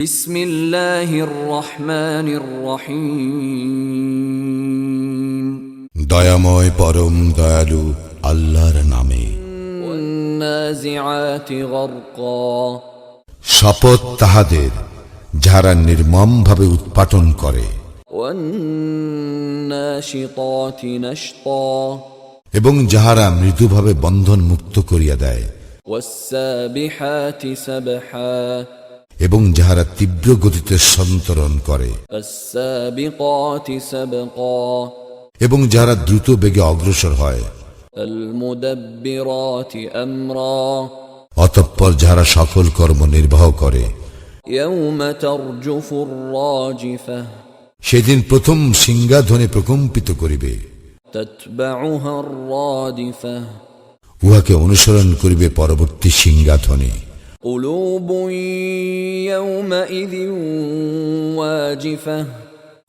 বিসমিল্লাহির রহমানির রহিম। দয়াময় পরম দয়ালু আল্লাহর নামে। শপথ তাহাদের যারা নির্মমভাবে উৎপাটন করে। এবং যাহারা মৃদুভাবে বন্ধন মুক্ত করিয়া দেয়। এবং যাহারা তীব্র গতিতে সন্তরণ করে। এবং যাহারা দ্রুত বেগে অগ্রসর হয়। অতঃপর যাহারা সকল কর্ম নির্বাহ করে। সেদিন প্রথম সিংহাধনে প্রকম্পিত করিবে। উহাকে অনুসরণ করিবে পরবর্তী সিংহাধনী।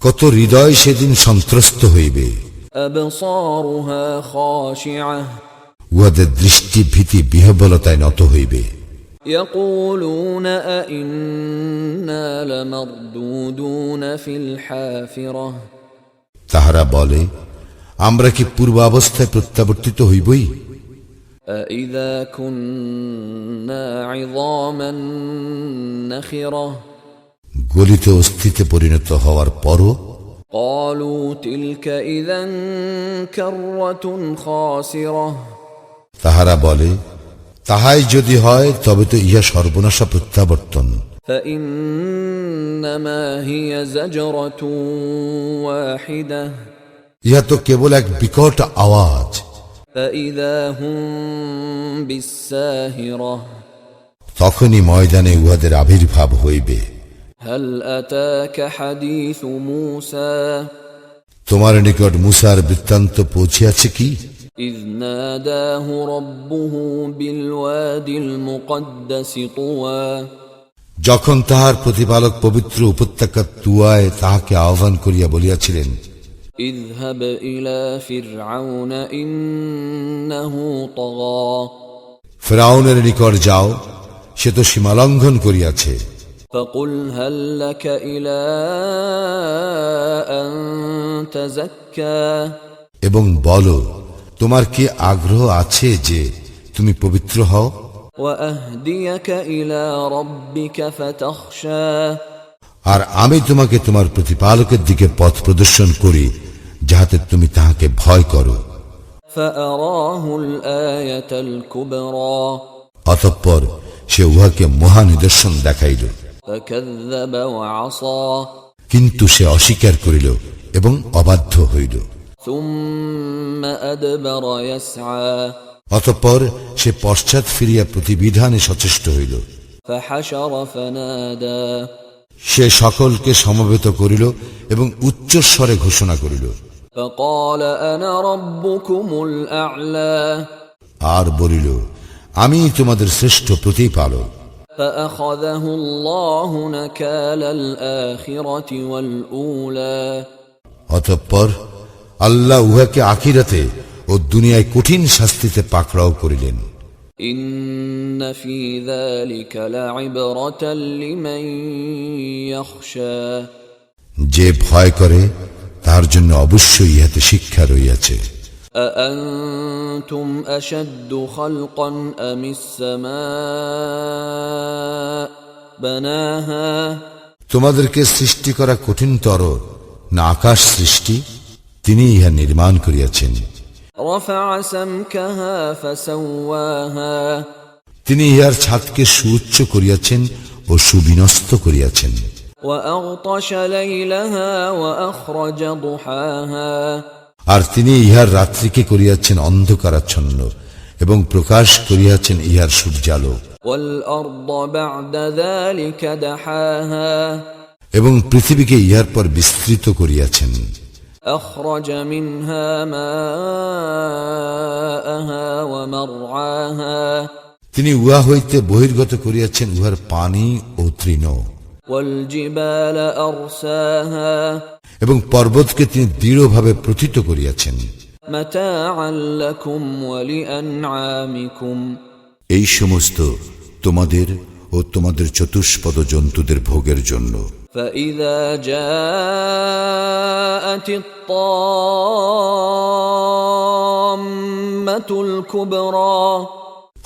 কত হৃদয় সেদিন সন্ত্রস্ত হইবে ابصارها خاشعه উহাদের দৃষ্টি ভীতি বিহবলতায় নত হইবে يقولون أئنا لمردودون في الحافرة তাহারা বলে আমরা কি পূর্বাবস্থায় প্রত্যাবর্তিত হইবই أئذا كنا عظاما نخرة গলিত অস্থিতে পরিণত হওয়ার পরও قالوا تلك إذا كرة خاسرة তাহারা বলে তাহাই যদি হয় তবে তো ইহা সর্বনাশা প্রত্যাবর্তন فإنما هي زجرة واحدة ইহা তো কেবল এক বিকট আওয়াজ فإذا هم بالساهرة তখনই ময়দানে উহাদের আবির্ভাব হইবে هل أتاك حديث موسى তোমার নিকট মুসার বৃত্তান্ত পৌঁছিয়াছে কি إذ ناداه ربه بالواد المقدس طوى যখন তাহার প্রতিপালক পবিত্র উপত্যকা তুয়ায় তাহাকে আহ্বান করিয়া বলিয়াছিলেন اذهب إلى فرعون إنه طغى ফেরাউনের নিকট যাও সে তো সীমালঙ্ঘন করিয়াছে فقل هل لك إلى أن تزكى এবং বলো তোমার কি আগ্রহ আছে যে তুমি পবিত্র হও وأهديك إلى ربك فتخشى আর আমি তোমাকে তোমার প্রতিপালকের দিকে পথ প্রদর্শন করি যাহাতে তুমি তাহাকে ভয় করো। অতঃপর সে উহাকে মহা নিদর্শন দেখাইল। কিন্তু সে অস্বীকার করিল এবং অবাধ্য হইল। অতঃপর সে পশ্চাৎ ফিরিয়া প্রতিবিধানে সচেষ্ট হইল। সে সকলকে সমবেত করিল এবং উচ্চস্বরে ঘোষণা করিল। فقال أنا ربكم الأعلى আর বলিল আমি তোমাদের শ্রেষ্ঠ প্রতিপালক فأخذه الله نكال الآخرة والأولى অতঃপর আল্লাহ উহাকে আখিরাতে ও দুনিয়ায় কঠিন শাস্তিতে পাকড়াও করিলেন إن في ذلك لعبرة لمن يخشى যে ভয় করে তার জন্য অবশ্যই ইহাতে শিক্ষা রইয়াছে أأنتم أشد خلقا أم السماء بناها তোমাদেরকে সৃষ্টি করা কঠিনতর না আকাশ সৃষ্টি তিনি ইহা নির্মাণ করিয়াছেন رفع سمكها فسواها তিনি ইহার ছাদকে সুউচ্চ করিয়াছেন ও সুবিনস্ত করিয়াছেন وأغطش ليلها وأخرج ضحاها আর তিনি ইহার রাত্রিকে করিয়াছেন অন্ধকারাচ্ছন্ন এবং প্রকাশ করিয়াছেন ইহার সূর্যালোক والأرض بعد ذلك دحاها এবং পৃথিবীকে ইহার পর বিস্তৃত করিয়াছেন أخرج منها ماءها ومرعاها তিনি উহা হইতে বহির্গত করিয়াছেন উহার পানি ও তৃণ والجبال أرساها এবং পর্বতকে তিনি দৃঢ়ভাবে প্রথিত করিয়াছেন متاعا لكم ولأنعامكم এই সমস্ত তোমাদের ও তোমাদের চতুষ্পদ জন্তুদের ভোগের জন্য فإذا جاءت الطامة الكبرى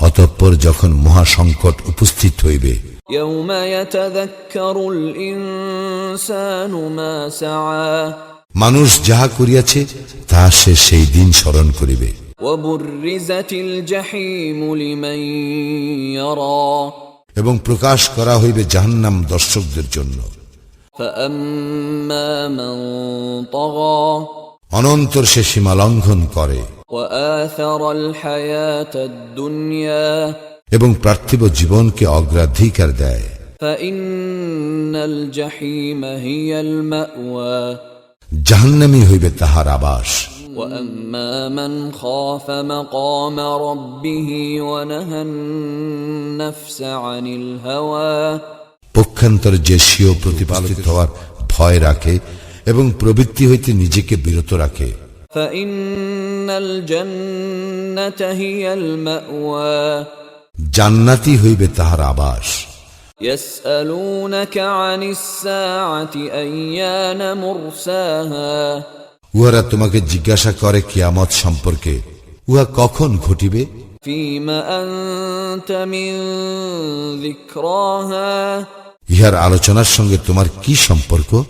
অতঃপর যখন মহাসংকট উপস্থিত হইবে يوم يتذكر الإنسان ما سعى মানুষ যাহা করিয়াছে তাহা সে সেই দিন স্মরণ করিবে وبرزت الجحيم لمن يرى এবং প্রকাশ করা হইবে জাহান্নাম দর্শকদের জন্য فأما من طغى অনন্তর সে সীমা লঙ্ঘন করে وآثر الحياة الدنيا এবং পার্থিব জীবনকে অগ্রাধিকার দেয় فإن الجحيم هي المأوى জাহান্নামী হইবে তাহার আবাস وأما من خاف مقام ربه ونهى النفس عن الهوى পক্ষান্তর যে স্বীয় প্রতিপালিত হওয়ার ভয় রাখে এবং প্রবৃত্তি হইতে নিজেকে বিরত রাখে فإن الجنة هي المأوى জান্নাতি হইবে তাহার আবাস। উহারা তোমাকে জিজ্ঞাসা করে কিয়ামত সম্পর্কে। উহা কখন ঘটিবে? ইহার আলোচনার সঙ্গে তোমার কি সম্পর্ক?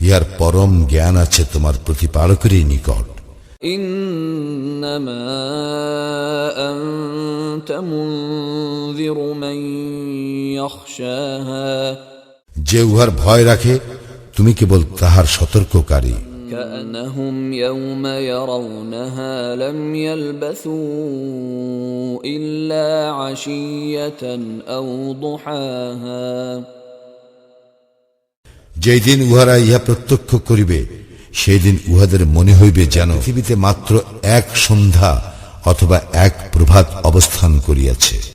ইহার পরম জ্ঞান আছে তোমার প্রতিপালকেরই নিকট। إنما أنت منذر من يخشاها যে উহার ভয় রাখে তুমি কেবল তাহার সতর্ককারী كأنهم يوم يرونها لم يلبثوا إلا عشية أو ضحاها যেই দিন উহারা ইহা প্রত্যক্ষ করিবে সেই দিন উহাদের মনে হইবে যেন পৃথিবীতে মাত্র এক সন্ধ্যা অথবা এক প্রভাত অবস্থান করিয়াছে।